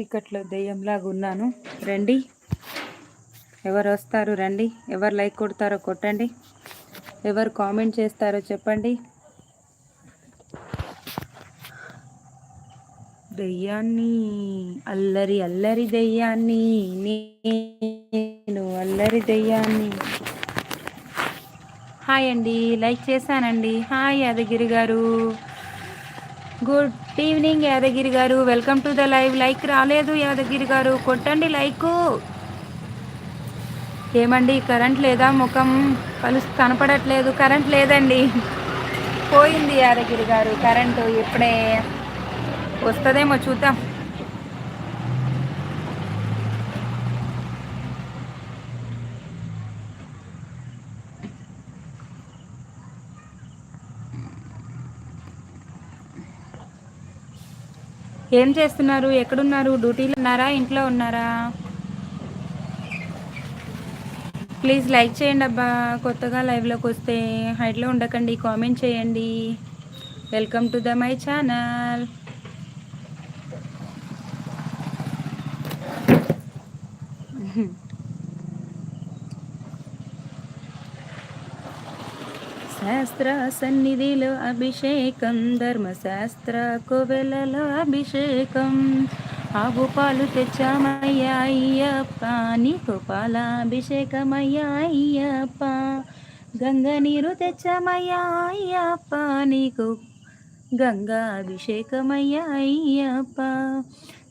చీకట్లో దెయ్యంలాగా ఉన్నాను. రండి. ఎవరు వస్తారు? రండి. ఎవరు లైక్ కొడతారో కొట్టండి. ఎవరు కామెంట్ చేస్తారో చెప్పండి. దెయ్యాన్ని అల్లరి అల్లరి దెయ్యాన్ని నేను అల్లరి దెయ్యాన్ని. హాయ్ అండి. లైక్ చేశానండి. హాయ్ యాదగిరి గారు. Good evening Yadagiri garu. Welcome to the live. Like రాలేదు యాదగిరి గారు. కొట్టండి లైక్. ఏమండి కరెంట్ లేదా? ముఖం కలు కనపడట్లేదు. కరెంట్ లేదండి. పోయింది యాదగిరి గారు. కరెంటు ఇప్పుడే వస్తుందేమో చూద్దాం. ఏం చేస్తున్నారు? ఎక్కడున్నారు? డ్యూటీలో ఉన్నారా? ఇంట్లో ఉన్నారా? ప్లీజ్ లైక్ చేయండి అబ్బా. కొత్తగా లైవ్లోకి వస్తే హైట్లో ఉండకండి కామెంట్ చేయండి. Welcome to the my channel. శాస్త్ర సన్నిధిలో అభిషేకం ధర్మశాస్త్ర కోవెలలో అభిషేకం. ఆవు పాలు తెచ్చామయ్యా అయ్యప్ప నీకు పాలాభిషేకమయ్యా అయ్యప్ప. గంగ నీరు తెచ్చామయ్యా అయ్యప్ప నీకు గంగా అభిషేకమయ్యా అయ్యప్ప.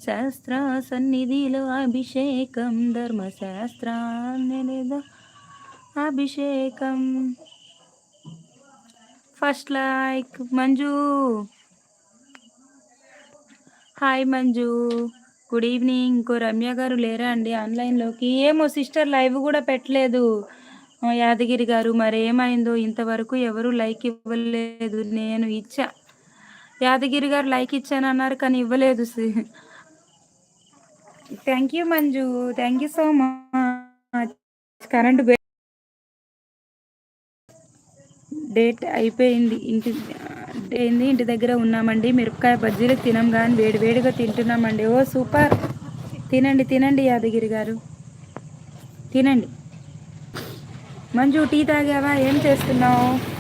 శాస్త్ర సన్నిధిలో అభిషేకం ధర్మశాస్త్ర అభిషేకం. First like Manju hi Manju good evening ఇంకో రమ్య గారు లేరా అండి ఆన్లైన్లోకి. ఏమో సిస్టర్ లైవ్ కూడా పెట్టలేదు. యాదగిరి గారు మరి ఏమైందో ఇంతవరకు ఎవరు లైక్ ఇవ్వలేదు. నేను ఇచ్చా. యాదగిరి గారు లైక్ ఇచ్చాను అన్నారు కానీ ఇవ్వలేదు. Thank you Manju thank you so much current date అయిపోయింది. ఇంటి ఏంది? ఇంటి దగ్గర ఉన్నామండి. మిరపకాయ బజ్జీలు తినం కానీ వేడి వేడిగా తింటున్నామండి. Oh super. తినండి తినండి యాదగిరి గారు. తినండి. మంజు టీ తాగావా? ఏం చేస్తున్నావు?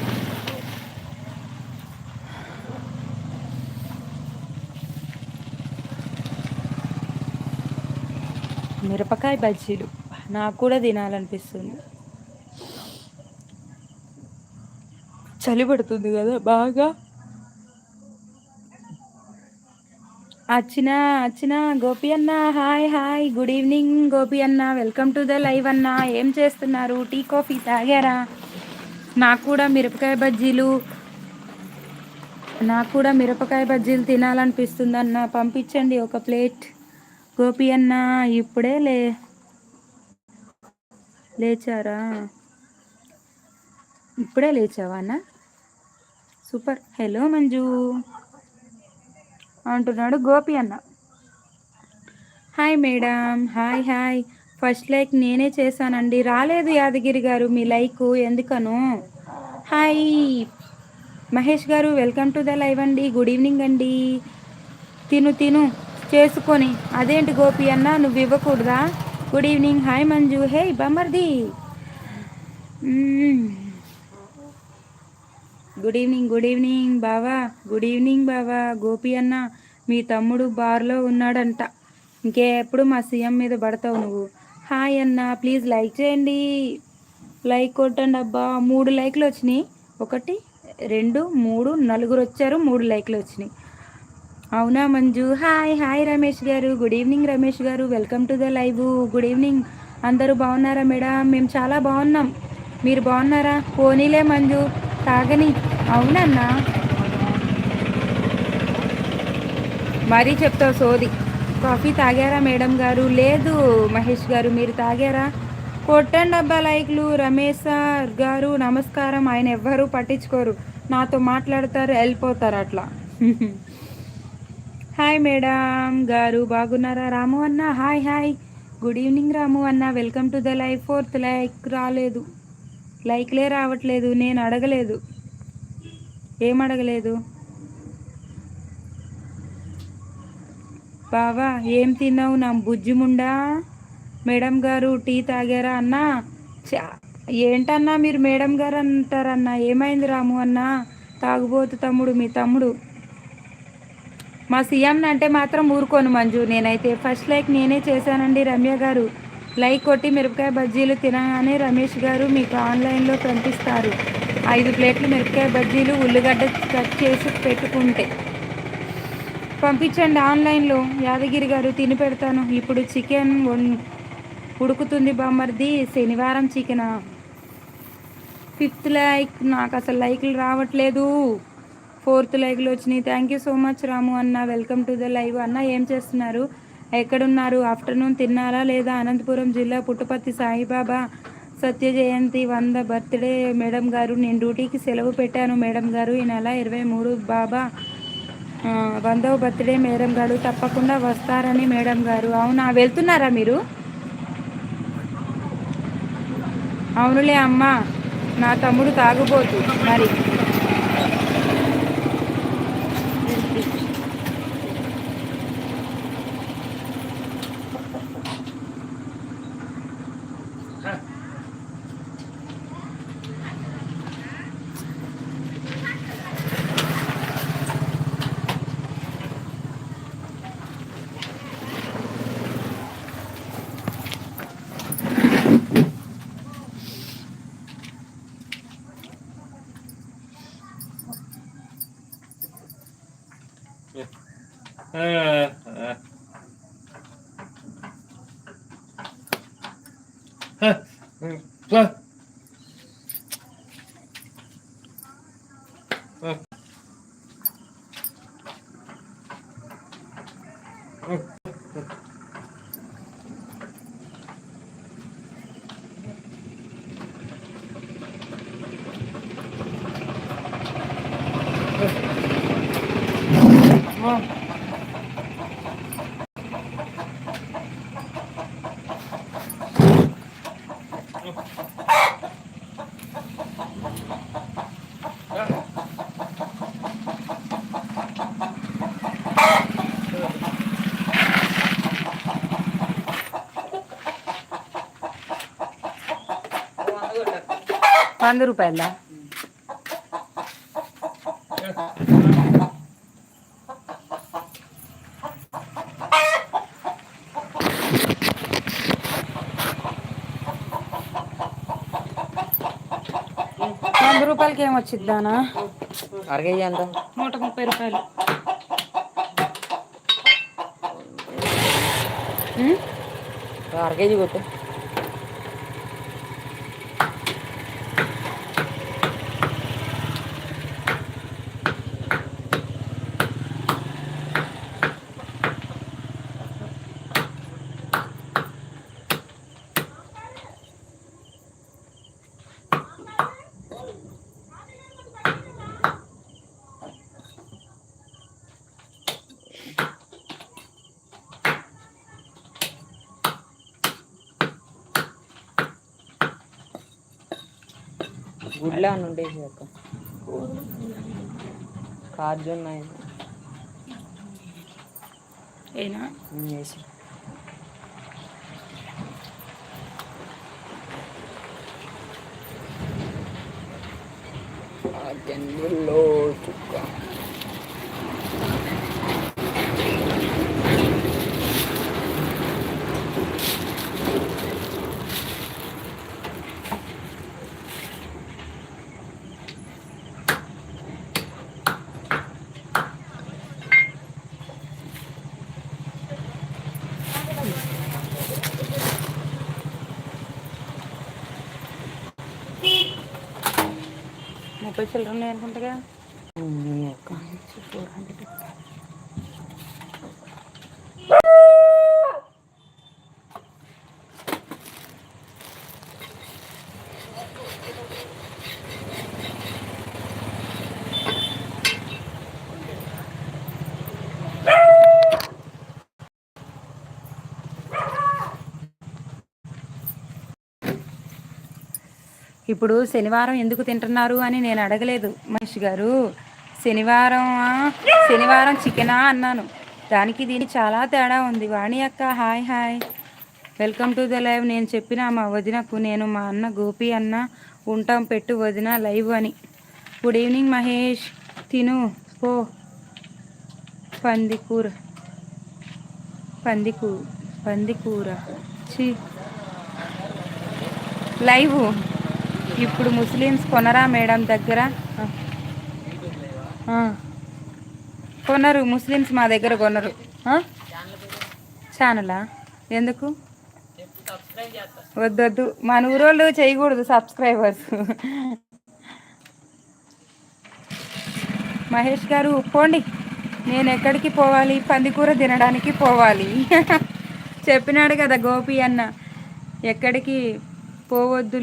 మిరపకాయ బజ్జీలు నాకు కూడా తినాలనిపిస్తుంది. చలి పడుతుంది కదా బాగా. అచ్చిన అచ్చిన గోపి అన్న hi hi. Good evening Gopi అన్న. వెల్కమ్ టు ద లైవ్ అన్న. ఏం చేస్తున్నారు? టీ కాఫీ తాగారా? నాకు కూడా మిరపకాయ బజ్జీలు నాకు కూడా మిరపకాయ బజ్జీలు తినాలనిపిస్తుంది అన్న. పంపించండి ఒక ప్లేట్. గోపి అన్న ఇప్పుడే లే లేచారా? ఇప్పుడే లేచావా అన్న? సూపర్. హలో మంజు. అంటున్నాడు గోపి అన్న. Hi madam. Hi hi. First like నేనే చేశానండి. రాలేదు యాదగిరి గారు మీ like. ఎందుకను? Hi. Mahesh garu welcome to the live అండి. గుడ్ ఈవినింగ్ అండి. తిను తిను. చేసుకొని. అదేంటి గోపి అన్న? నువ్వు ఇవ్వకూడదా? Good evening. Hi Manju. Hey బమ్మర్ది good evening good evening బావా గుడ్ ఈవినింగ్ బావా. గోపి అన్న మీ తమ్ముడు బార్లో ఉన్నాడంట. ఇంకెప్పుడు మా సీఎం మీద పడతావు నువ్వు? హాయ్ అన్న ప్లీజ్ లైక్ చేయండి. లైక్ కొట్టండి అబ్బా. మూడు లైక్లు వచ్చినాయి. ఒకటి రెండు మూడు నలుగురు వచ్చారు మూడు లైక్లు వచ్చినాయి. అవునా మంజు? హాయ్ హాయ్ రమేష్ గారు. Good evening Ramesh garu. Welcome to the live. Good evening. అందరూ బాగున్నారా మేడం? మేము చాలా బాగున్నాం. మీరు బాగున్నారా? పోనీలే మంజు. తాగని. అవునన్నా. మరీ చెప్తావు సోది. కాఫీ తాగారా మేడం గారు? లేదు మహేష్ గారు మీరు తాగారా? కొట్టండి అబ్బా లైక్లు. రమేష్ సార్ గారు నమస్కారం. ఆయన ఎవ్వరూ పట్టించుకోరు. నాతో మాట్లాడతారు వెళ్ళిపోతారు అట్లా. హాయ్ మేడం గారు బాగున్నారా? రాము అన్న hi hi. Good evening Ramu అన్న. Welcome to the life. Fourth like రాలేదు. లైక్లే రావట్లేదు నేను అడగలేదు. ఏం అడగలేదు? బావా ఏం తిన్నావు? నా బుజ్జిముండా మేడం? గారు టీ తాగారా అన్నా? చా ఏంటన్నా మీరు మేడం గారు అంటారన్నా? ఏమైంది రాము అన్నా? తాగుబోతు తమ్ముడు మీ తమ్ముడు. మా సీఎం అంటే మాత్రం ఊరుకోను మంజు. నేనైతే ఫస్ట్ లైక్ నేనే చేశానండి రమ్య గారు. లైక్ కొట్టి మిరపకాయ బజ్జీలు తినగానే రమేష్ గారు మీకు ఆన్లైన్లో పంపిస్తారు. ఐదు ప్లేట్లు మిరపకాయ బజ్జీలు ఉల్లిగడ్డ కట్ చేసి పెట్టుకుంటే. పంపించండి ఆన్లైన్లో. యాదగిరి గారు తిని పెడతాను. ఇప్పుడు చికెన్ వన్ ఉడుకుతుంది బామ్మర్ది. శనివారం చికెనా. Fifth like. నాకు అసలు లైక్లు రావట్లేదు. ఫోర్త్ లైక్లు వచ్చినాయి. Thank you so much Ramu అన్న. వెల్కమ్ టు ద లైవ్ అన్న. ఏం చేస్తున్నారు? ఎక్కడున్నారు? ఆఫ్టర్నూన్ తిన్నారా లేదా? అనంతపురం జిల్లా పుట్టపర్తి సాయిబాబా సత్య జయంతి వంద బర్త్డే. మేడం గారు నేను డ్యూటీకి సెలవు పెట్టాను. మేడం గారు ఈ నెల ఇరవై మూడు బాబా వందవ బర్త్డే. మేడం గారు తప్పకుండా వస్తారని మేడం గారు. అవునా? వెళ్తున్నారా మీరు? అవునులే అమ్మా నా తమ్ముడు తాగుబోతు మరి. Heh. Heh. వంద రూపాయల? వంద రూపాయలకి ఏమొచ్చిద్దానా అరకేజీ ఎంత? నూట ముప్పై రూపాయలు? అరకేజీ కొట్టు. గుడ్లా అని ఉండేసి అక్క. ఏనా? ఉమ్, వేసి ఆ జన్మలో చుక్క ముప్పై చిల్లర ఉన్నాయి అనుకుంటగా ఇప్పుడు శనివారం ఎందుకు తింటున్నారు అని నేను అడగలేదు. మహేష్ గారు శనివారం శనివారం చికెనా అన్నాను. దానికి దీనికి చాలా తేడా ఉంది. వాణి అక్క hi hi. Welcome to the live. నేను చెప్పిన మా వదినకు నేను మా అన్న గోపి అన్న ఉంటాం పెట్టు వదిన లైవ్ అని. Good evening Mahesh. తిను పో. పందికూర. పందికూ పందికూర. చి లైవ్. ఇప్పుడు ముస్లిమ్స్ కొనరా మేడం దగ్గర? కొనరు ముస్లిమ్స్ మా దగ్గర కొనరు. ఛానలా? ఎందుకు? వద్దొద్దు మన ఊరోళ్ళు చేయకూడదు సబ్స్క్రైబర్స్. మహేష్ గారు పోండి. నేను ఎక్కడికి పోవాలి? పందికూర తినడానికి పోవాలి. చెప్పినాడు కదా గోపి అన్న. ఎక్కడికి పోవద్దు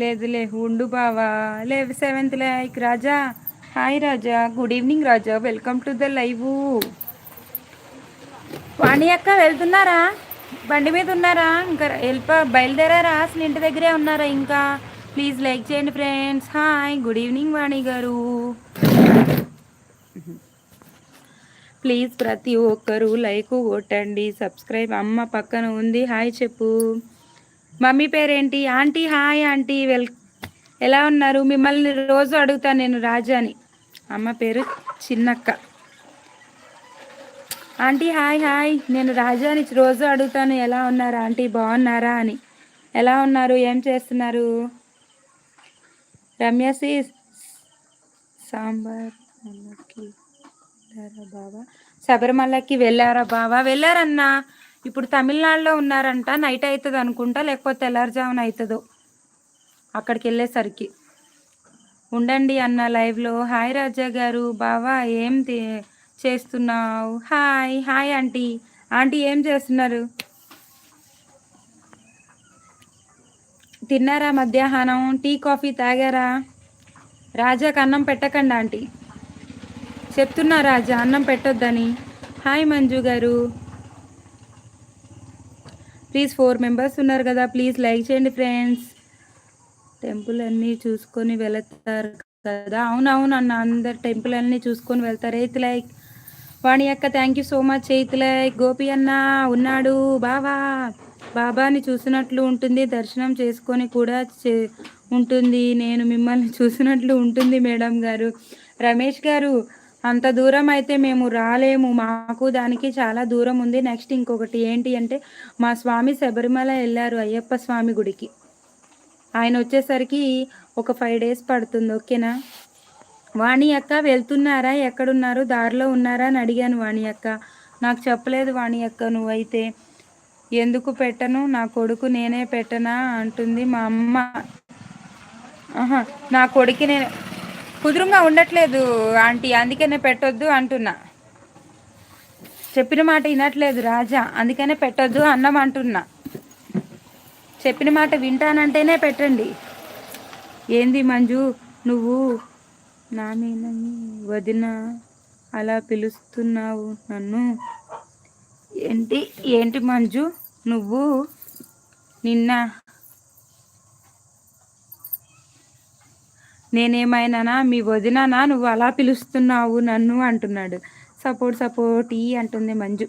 లేదులే ఉండు బావా. లేవు seventh like Raja. Hi Raja. Good evening Raja. Welcome to the live Vani అక్క వెళ్తున్నారా? బండి మీద ఉన్నారా? ఇంకా వెళ్ళిపో బయలుదేరారా? అసలు ఇంటి దగ్గరే ఉన్నారా ఇంకా? ప్లీజ్ లైక్ చేయండి friends hi good evening Vani garu. Please ప్రతి ఒక్కరూ లైక్ కొట్టండి. సబ్స్క్రైబ్ అమ్మ పక్కన ఉంది. హాయ్ చెప్పు. మమ్మీ పేరేంటి? ఆంటీ హాయ్ ఆంటీ వెల్ ఎలా ఉన్నారు? మిమ్మల్ని రోజు అడుగుతాను నేను రాజాని అమ్మ పేరు చిన్నక్క. ఆంటీ హాయ్ హాయ్ నేను రాజాని రోజు అడుగుతాను. ఎలా ఉన్నారు ఆంటీ? బాగున్నారా అని. ఎలా ఉన్నారు? ఏం చేస్తున్నారు? రమ్యసి సాంబార్ అన్నకి బావా? శబరిమలకి వెళ్ళారా బావా? వెళ్ళారన్నా. ఇప్పుడు తమిళనాడులో ఉన్నారంట నైట్ అవుతుంది అనుకుంటా లేకపోతే తెల్లారుజామున అవుతుందో అక్కడికి వెళ్ళేసరికి. ఉండండి అన్న లైవ్లో హాయ్ రాజా గారు బావా ఏం చేస్తున్నావు? Hi hi aunty. ఆంటీ ఏం చేస్తున్నారు? తిన్నారా మధ్యాహ్నం? టీ కాఫీ తాగారా? రాజాకి అన్నం పెట్టకండి ఆంటీ. చెప్తున్నా రాజా అన్నం పెట్టొద్దని. హాయ్ మంజు గారు ప్లీజ్ ఫోర్ మెంబర్స్ ఉన్నారు కదా ప్లీజ్ లైక్ చేయండి ఫ్రెండ్స్. టెంపుల్ అన్నీ చూసుకొని వెళతారు కదా. అవునవును అన్న అందరు టెంపుల్ అన్నీ చూసుకొని వెళ్తారు. Eighth like. వాణి అక్క thank you so much eighth like. Gopi అన్న ఉన్నాడు. బాబా బాబాని చూసినట్లు ఉంటుంది. దర్శనం చేసుకొని కూడా చే ఉంటుంది. నేను మిమ్మల్ని చూసినట్లు ఉంటుంది మేడం గారు. రమేష్ గారు అంత దూరం అయితే మేము రాలేము. మాకు దానికి చాలా దూరం ఉంది. నెక్స్ట్ ఇంకొకటి ఏంటి అంటే మా స్వామి శబరిమల వెళ్ళారు అయ్యప్ప స్వామి గుడికి. ఆయన వచ్చేసరికి ఒక ఫైవ్ డేస్ పడుతుంది. ఓకేనా? వాణి అక్క వెళ్తున్నారా? ఎక్కడున్నారు? దారిలో ఉన్నారా? అని అడిగాను వాణి అక్క. నాకు చెప్పలేదు వాణి అక్క నువ్వైతే ఎందుకు పెట్టను? నా కొడుకు నేనే పెట్టనా? అంటుంది మా అమ్మ. ఆహా, నా కొడుకు నేను కుదురుగా ఉండట్లేదు ఆంటీ. అందుకనే పెట్టొద్దు అంటున్నా. చెప్పిన మాట వినట్లేదు రాజా. అందుకనే పెట్టొద్దు అన్నం అంటున్నా. చెప్పిన మాట వింటానంటేనే పెట్టండి. ఏంది మంజు? నువ్వు నా మీనని వదిన అలా పిలుస్తున్నావు నన్ను. ఏంటి? ఏంటి మంజు? నువ్వు నిన్న నేనేమైనానా? మీ వదినానా? నువ్వు అలా పిలుస్తున్నావు నన్ను అంటున్నాడు. సపోర్ట్ సపోర్ట్ ఈ అంటుంది మంజు.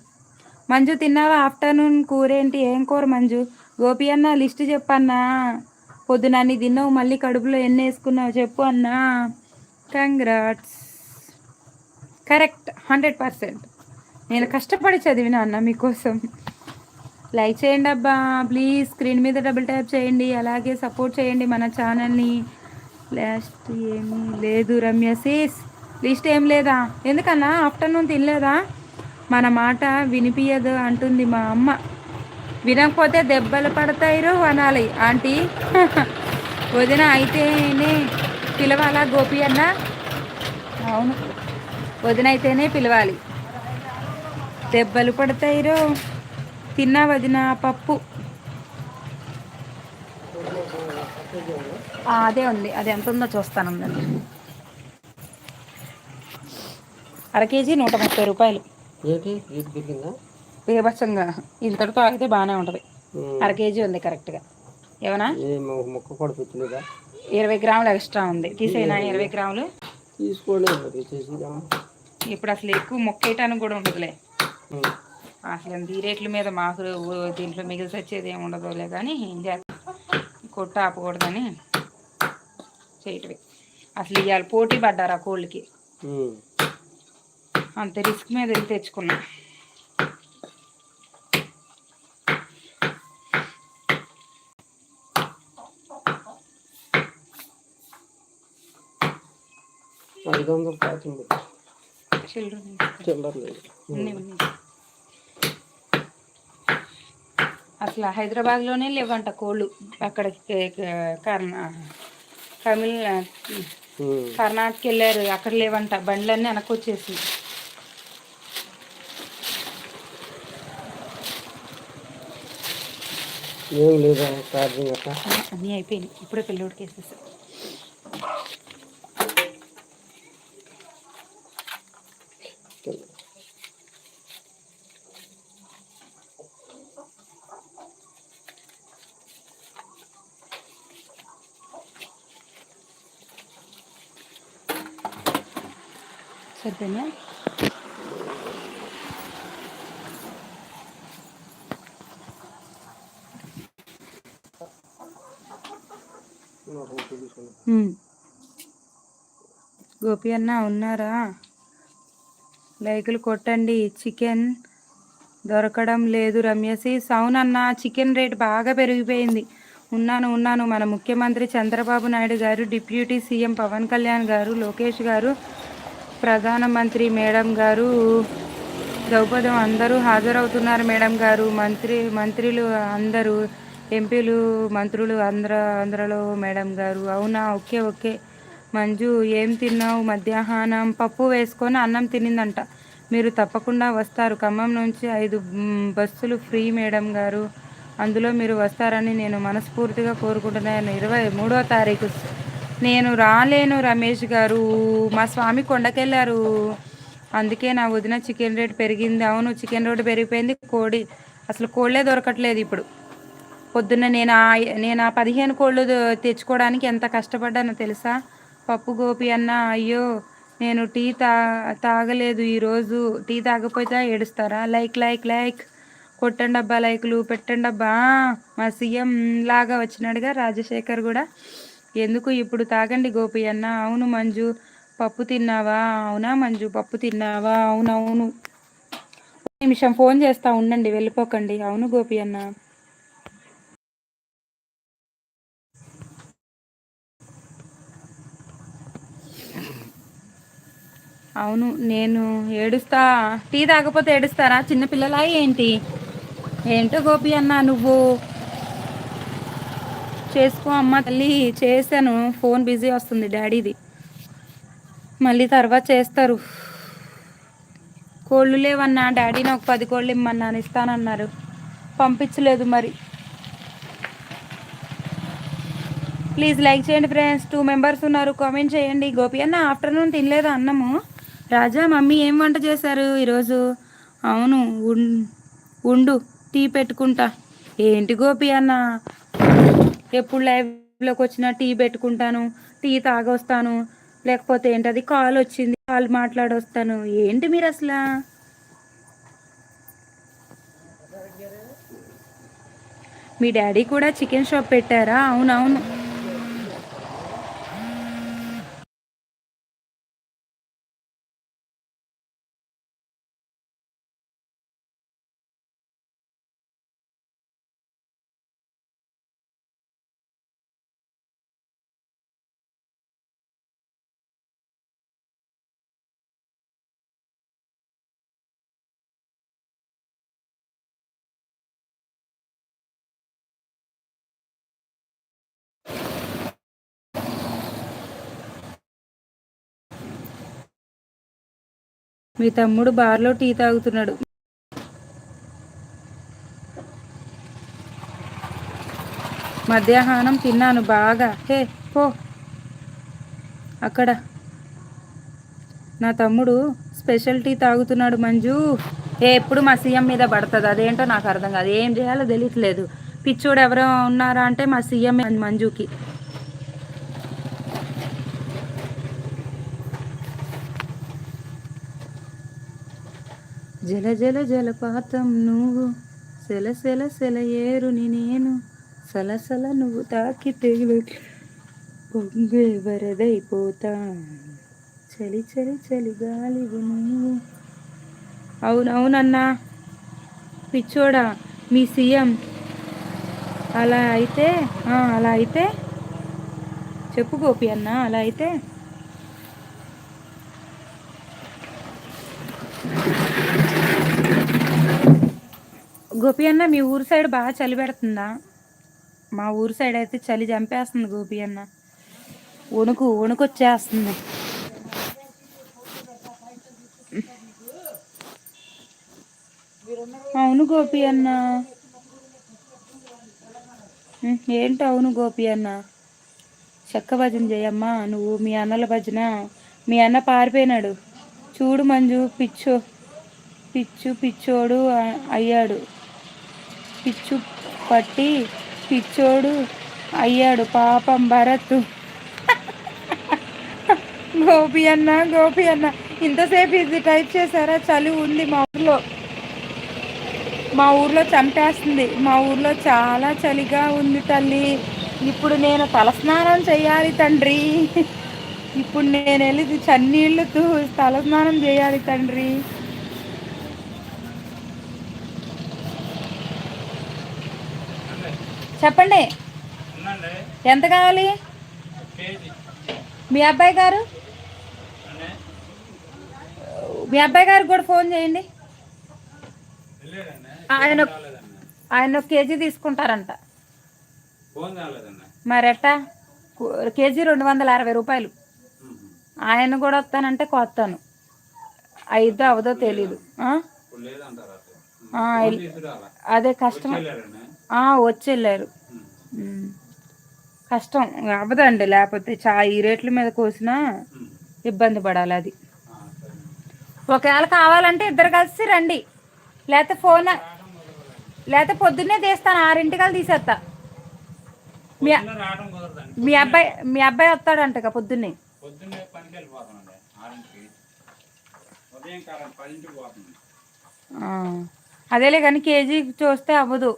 మంజు తిన్నావా? ఆఫ్టర్నూన్ కూర ఏంటి ఏం కూర మంజు? గోపి అన్న లిస్ట్ చెప్పన్నా. పొద్దున నీ తిన్నావు మళ్ళీ కడుపులో ఎన్ని వేసుకున్నావు చెప్పు అన్నా. కంగ్రాట్స్. Correct hundred percent. నేను కష్టపడి చదివిన అన్న మీకోసం. లైక్ చేయండి అబ్బా. ప్లీజ్ స్క్రీన్ మీద డబుల్ ట్యాప్ చేయండి. అలాగే సపోర్ట్ చేయండి మన ఛానల్ని. లాస్ట్ ఏమీ లేదు రమ్య. సీస్ లిస్ట్ ఏం లేదా? ఎందుకన్నా? ఆఫ్టర్నూన్ తినలేదా? మన మాట వినిపించదు అంటుంది మా అమ్మ. వినకపోతే దెబ్బలు పడతాయిరో అనాలి. ఆంటీ వదిన అయితేనే పిలవాలా గోపి అన్న? అవును వదిన అయితేనే పిలవాలి. దెబ్బలు పడతాయిరో తిన్నా వదిన పప్పు. అదే ఉంది. అది ఎంత ఉందో చూస్తాను ఉందండి అర కేజీ నూట ముప్పై రూపాయలు. బీభత్సంగా. ఇంతటితో ఆగితే బాగానే ఉంటుంది. అర కేజీ ఉంది కరెక్ట్గా. ఏమన్నా? ఇరవై గ్రాములు ఎక్స్ట్రా ఉంది. తీసేనా ఇరవై గ్రాములు? ఇప్పుడు అసలు ఎక్కువ మొక్క వేయటానికి కూడా ఉండదులే. అసలు ఈ రేట్ల మీద మాకు దీంట్లో మిగిలి వచ్చేది ఏమి ఉండదులే. కానీ ఏం చేస్తాం? కొట్టు ఆపకూడదని. చేయటమే. అసలు ఇవాళ పోటీ పడ్డారు ఆ కోళ్ళకి. అంత రిస్క్ మీద వెళ్ళి తెచ్చుకున్నా. ఐదు వందలు ప్యాకింగ్. చిల్లర లేదు. అసలు హైదరాబాద్లోనే లేవంట కోళ్ళు. అక్కడ కర్ణా తమిళ ఉమ్. కర్ణాటక వెళ్ళారు అక్కడ లేవంట. బండ్లన్నీ వెనక్కి వచ్చేసి ఏం లేదా అన్నీ అయిపోయినాయి. ఇప్పుడే పిల్లోడికి వేసేసా. సరిపోయినా గోపి అన్న ఉన్నారా? లైకులు కొట్టండి. చికెన్ దొరకడం లేదు రమ్యసి. అవునన్న చికెన్ రేట్ బాగా పెరిగిపోయింది. ఉన్నాను ఉన్నాను. మన ముఖ్యమంత్రి చంద్రబాబు నాయుడు గారు డిప్యూటీ సీఎం పవన్ కళ్యాణ్ గారు లోకేష్ గారు ప్రధానమంత్రి మేడం గారు ద్రౌపదం అందరూ హాజరవుతున్నారు మేడం గారు. మంత్రి మంత్రులు అందరూ ఎంపీలు మంత్రులు ఆంధ్ర ఆంధ్రలో మేడం గారు. అవునా? Okay okay. మంజు ఏం తిన్నావు? మధ్యాహ్నం పప్పు వేసుకొని అన్నం తినిందంట. మీరు తప్పకుండా వస్తారు. ఖమ్మం నుంచి ఐదు బస్సులు ఫ్రీ మేడం గారు. అందులో మీరు వస్తారని నేను మనస్ఫూర్తిగా కోరుకుంటున్నాను. ఇరవై మూడో తారీఖు నేను రాలేను రమేష్ గారు. మా స్వామి కొండకెళ్ళారు. అందుకే నా వదిన చికెన్ రేట్ పెరిగింది. అవును చికెన్ రేటు పెరిగిపోయింది. కోడి అసలు కోళ్ళే దొరకట్లేదు ఇప్పుడు. పొద్దున్న నేను ఆ నేను ఆ పదిహేను కోళ్ళు తెచ్చుకోవడానికి ఎంత కష్టపడ్డానో తెలుసా? పప్పు గోపి అన్న అయ్యో నేను టీ తా తాగలేదు ఈరోజు టీ తాగకపోతే ఏడుస్తారా? Like like like. కొట్టండి అబ్బా లైకులు పెట్టండి అబ్బా. మా సీఎం లాగా వచ్చినాడుగా రాజశేఖర్ కూడా. ఎందుకు ఇప్పుడు తాగండి గోపి అన్న? అవును మంజు. పప్పు తిన్నావా? అవునా మంజు? పప్పు తిన్నావా? అవునవును. నిమిషం ఫోన్ చేస్తా ఉండండి వెళ్ళిపోకండి. అవును గోపి అన్న. అవును నేను ఏడుస్తా. టీ తాగకపోతే ఏడుస్తారా? చిన్నపిల్లలా ఏంటి? ఏంటో గోపి అన్న నువ్వు? చేసుకో అమ్మ తల్లి చేశాను. ఫోన్ బిజీ వస్తుంది డాడీది. మళ్ళీ తర్వాత చేస్తారు. కోళ్ళు లేవన్నా డాడీని ఒక పది కోళ్ళు ఇమ్మన్నాను ఇస్తానన్నారు. పంపించలేదు మరి. ప్లీజ్ లైక్ చేయండి ఫ్రెండ్స్. టూ మెంబర్స్ ఉన్నారు. కామెంట్ చేయండి. గోపి అన్న ఆఫ్టర్నూన్ తినలేదు అన్నము? రాజా మమ్మీ ఏం వంట చేశారు ఈరోజు? అవును ఉండు టీ పెట్టుకుంటా. ఏంటి గోపి అన్న? ఎప్పుడు లైవ్లోకి వచ్చినా టీ పెట్టుకుంటాను టీ తాగొస్తాను. లేకపోతే ఏంటది కాల్ వచ్చింది కాల్ మాట్లాడొస్తాను. ఏంటి మీరు అసలు? మీ డాడీ కూడా చికెన్ షాప్ పెట్టారా? అవునవును. మీ తమ్ముడు బార్లో టీ తాగుతున్నాడు. మధ్యాహ్నం తిన్నాను బాగా. హే పో. అక్కడ. నా తమ్ముడు స్పెషల్ టీ తాగుతున్నాడు మంజు. ఏ ఎప్పుడు మా సీఎం మీద పడుతుంది? అదేంటో నాకు అర్థం కాదు. ఏం చేయాలో తెలియట్లేదు. పిచ్చోడు ఎవరో ఉన్నారా అంటే మా సీఎం మంజుకి. జల జల జలపాతం నువ్వు సెల సెల సెల ఏరుని నేను సలసల నువ్వు తాకితే పొంగే వరదైపోతా చలి చలి చలి గాలివు నువ్వు. అవునవునన్నా పిచ్చోడా మీ సీఎం. అలా అయితే అలా అయితే చెప్పు గోపి అన్న అలా అయితే. గోపి అన్న మీ ఊరు సైడ్ బాగా చలి పెడుతుందా? మా ఊరు సైడ్ అయితే చలి చంపేస్తుంది గోపి అన్న. వణుకు వణుకు వచ్చేస్తుంది. అవును గోపి అన్న. ఏంటి అవును గోపి అన్న? చెక్క భజన చేయమ్మా నువ్వు మీ అన్నల భజన. మీ అన్న పారిపోయినాడు. చూడు మంజు పిచ్చు పిచ్చు పిచ్చోడు అయ్యాడు. పిచ్చు పట్టి పిచ్చోడు అయ్యాడు పాపం భరత్. గోపి అన్న గోపి అన్న ఇంతసేపు ఇది టైప్ చేశారా? చలి ఉంది మా ఊర్లో. మా ఊర్లో చంపేస్తుంది. మా ఊర్లో చాలా చలిగా ఉంది తల్లి. ఇప్పుడు నేను తలస్నానం చేయాలి తండ్రి. ఇప్పుడు నేను వెళ్ళి చన్నీళ్ళతో తలస్నానం చేయాలి తండ్రి. చెప్పండి. ఎంత కావాలి? మీ అబ్బాయి గారు? మీ అబ్బాయి గారికి కూడా ఫోన్ చేయండి. ఆయన ఆయన ఒక కేజీ తీసుకుంటారంట. కు- కేజీ రెండు వందల అరవై రూపాయలు. ఆయన కూడా వస్తానంటే కొత్తాను. అయిద్దో అవదో తెలీదు. అదే కష్టం వచ్చి వెళ్ళారు ఉమ్. కష్టం అవ్వదండి. లేకపోతే చా ఈ రేట్ల మీద కోసినా ఇబ్బంది పడాలి అది. ఒకవేళ కావాలంటే ఇద్దరు కలిసి రండి. లేకపోతే ఫోన్ లేకపోతే పొద్దున్నే తీస్తాను. ఆరింటికల్ తీసేస్తా మీ మీ అబ్బాయి మీ అబ్బాయి వస్తాడంట పొద్దున్నే. అదేలే కానీ కేజీ చూస్తే అవ్వదు.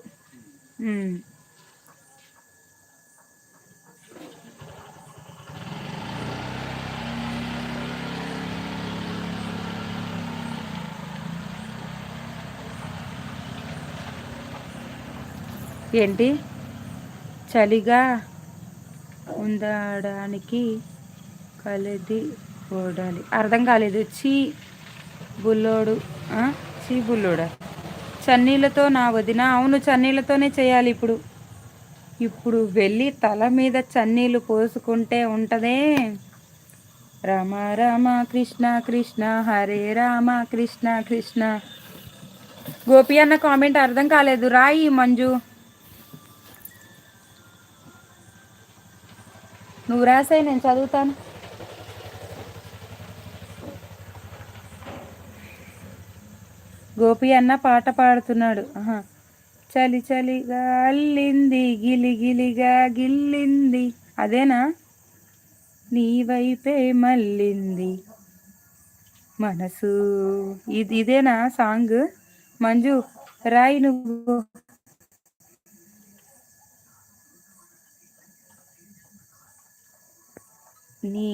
Hmm. ఏంటి? చలిగా ఉండడానికి కలిది ఓడాలి. అర్థం కాలేదు. చీ బుల్లోడు చీ బుల్లోడా? చన్నీళ్ళతో నా వదిన అవును చన్నీళ్ళతోనే చేయాలి ఇప్పుడు. ఇప్పుడు వెళ్ళి తల మీద చన్నీళ్ళు పోసుకుంటే ఉంటదే. రామ రామ కృష్ణ కృష్ణ హరే రామ కృష్ణ కృష్ణ. గోపి అన్న కామెంట్ అర్థం కాలేదు. రాయి మంజు. నువ్వు రాసాయి నేను చదువుతాను. గోపి అన్న పాట పాడుతున్నాడు. చలి చలిగా అల్లింది గిలి గిలిగా గిల్లింది. అదేనా? నీ వైపే మళ్ళింది. మనసు. ఇది ఇదేనా సాంగ్? మంజు రాయి నువ్వు. నీ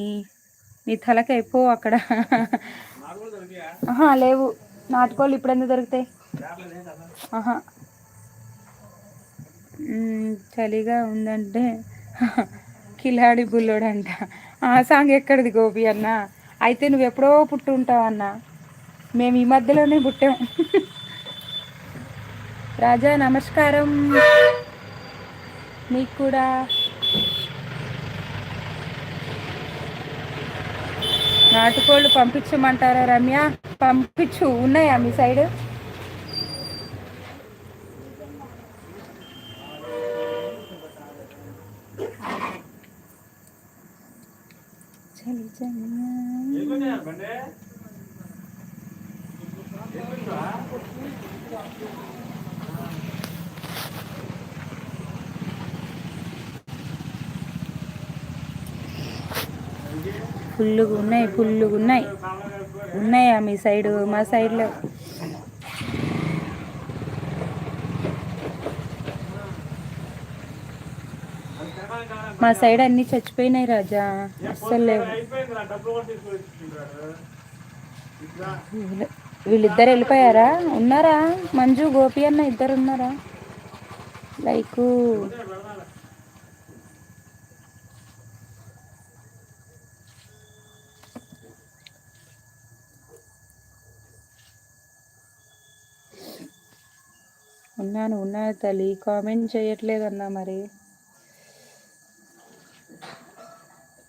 నీ తలకై పో అక్కడ. లేవు. నాటుకోళ్ళు ఇప్పుడు ఎందుకు దొరుకుతాయి? ఆహా. చలిగా ఉందంటే కిలాడి బుల్లోడంట. ఆ సాంగ్ ఎక్కడిది గోపి అన్న? అయితే నువ్వు ఎప్పుడో పుట్టి ఉంటావు అన్న. మేము ఈ మధ్యలోనే పుట్టాం. రాజా నమస్కారం. నీకు కూడా. నాటుకోళ్ళు పంపించమంటారా రమ్య? పంపించు. ఉన్నాయా మీ సైడ్? ఫుల్లుగా ఉన్నాయి ఫుల్లుగా ఉన్నాయి ఉన్నాయా మీ సైడు? మా సైడ్లో. మా సైడ్ అన్ని చచ్చిపోయినాయి రాజా. అస్సలు లేవు. వీళ్ళిద్దరు వెళ్ళిపోయారా? ఉన్నారా? మంజు గోపి అన్న ఇద్దరు ఉన్నారా? లైక్ ఉన్నాను ఉన్నాను తల్లి. కామెంట్ చేయట్లేదన్నా మరి.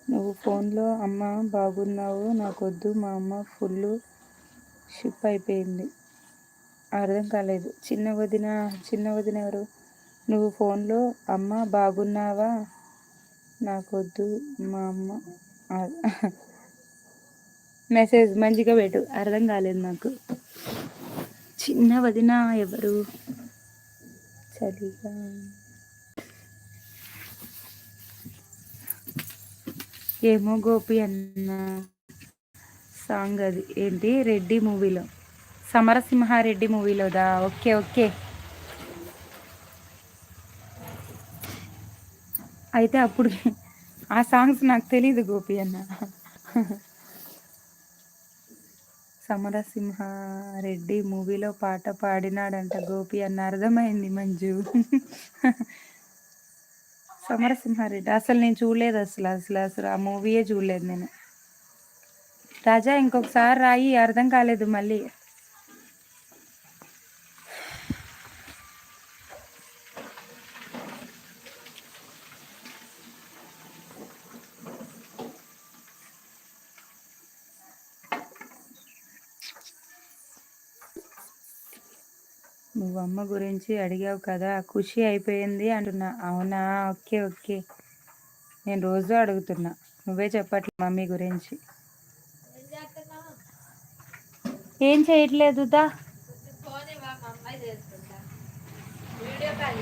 నువ్వు ఫోన్లో అమ్మ బాగున్నావు నాకొద్దు మా అమ్మ ఫుల్ షిప్ అయిపోయింది. అర్థం కాలేదు. చిన్న వదిన చిన్న వదిన ఎవరు? నువ్వు ఫోన్లో అమ్మ బాగున్నావా నాకొద్దు మా అమ్మ మెసేజ్ మంచిగా పెట్టు. అర్థం కాలేదు నాకు. చిన్న వదిన ఎవరు? చలిగా ఏమో గోపి అన్న సాంగ్ అది. ఏంటి? రెడ్డి మూవీలో. సమరసింహారెడ్డి మూవీలోదా? Okay okay. అయితే అప్పుడు ఆ సాంగ్స్ నాకు తెలియదు గోపి అన్న. సమరసింహారెడ్డి మూవీలో పాట పాడినాడంట. గోపి అన్న అర్థమైంది మంజు. సమరసింహారెడ్డి. అసలు నేను చూడలేదు అసలు అసలు అసలు ఆ మూవీయే చూడలేదు నేను. రాజా ఇంకొకసారి రాయి అర్థం కాలేదు మళ్ళీ నువ్వు అమ్మ గురించి అడిగావు కదా ఖుషి అయిపోయింది అంటున్నా. అవునా? Okay okay. నేను రోజు అడుగుతున్నా. నువ్వే చెప్పట్లే మమ్మీ గురించి. ఏం చేయట్లేదు దా? Video call